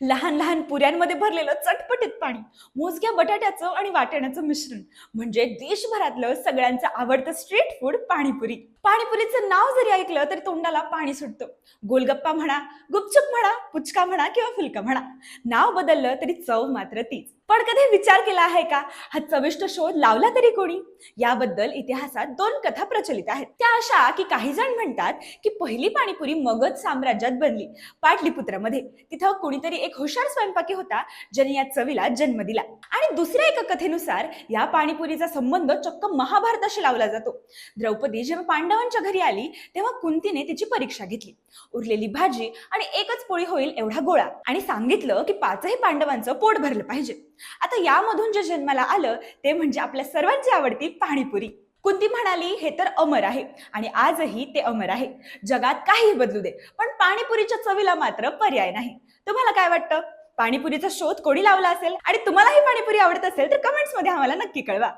लहान लहान पुऱ्यांमध्ये भरलेलं चटपटीत पाणी मोजक्या बटाट्याचं आणि वाटाण्याचं मिश्रण म्हणजे देशभरातलं सगळ्यांचं आवडतं स्ट्रीट फूड पाणीपुरी. पाणीपुरीचं नाव जरी ऐकलं तरी तोंडाला पाणी सुटतं. गोलगप्पा म्हणा गुपचूप म्हणा पुचका म्हणा किंवा फुलका म्हणा नाव बदललं तरी चव मात्र तीच. पण कधी विचार केला आहे का? हा चविष्ट शोध लावला तरी कोणी? याबद्दल इतिहासात दोन कथा प्रचलित आहेत. त्या अशा की काही जण म्हणतात की पहिली पाणीपुरी मगध साम्राज्यात बनली. पाटलीपुत्रामध्ये. तिथं कुणीतरी एक हुशार स्वयंपाकी होता ज्याने या चवीला जन्म दिला. आणि दुसऱ्या एका कथेनुसार या पाणीपुरीचा संबंध चक्क महाभारताशी लावला जातो. द्रौपदी जेव्हा पांडवांच्या घरी आली तेव्हा कुंतीने तिची परीक्षा घेतली. उरलेली भाजी आणि एकच पोळी होईल एवढा गोळा. आणि सांगितलं की पाचही पांडवांचं पोट भरलं पाहिजे. आता यामधून जे जन्माला आलं ते म्हणजे आपल्या सर्वांची आवडती पाणीपुरी. कुंती म्हणाली हे तर अमर आहे आणि आजही ते अमर आहे. जगात काही बदलू दे पण पाणीपुरीच्या चवीला मात्र पर्याय नाही. तुम्हाला काय वाटतं? पाणीपुरीचा शोध कोणी लावला असेल? आणि तुम्हालाही पाणीपुरी आवडत असेल तर कमेंट्समध्ये आम्हाला नक्की कळवा.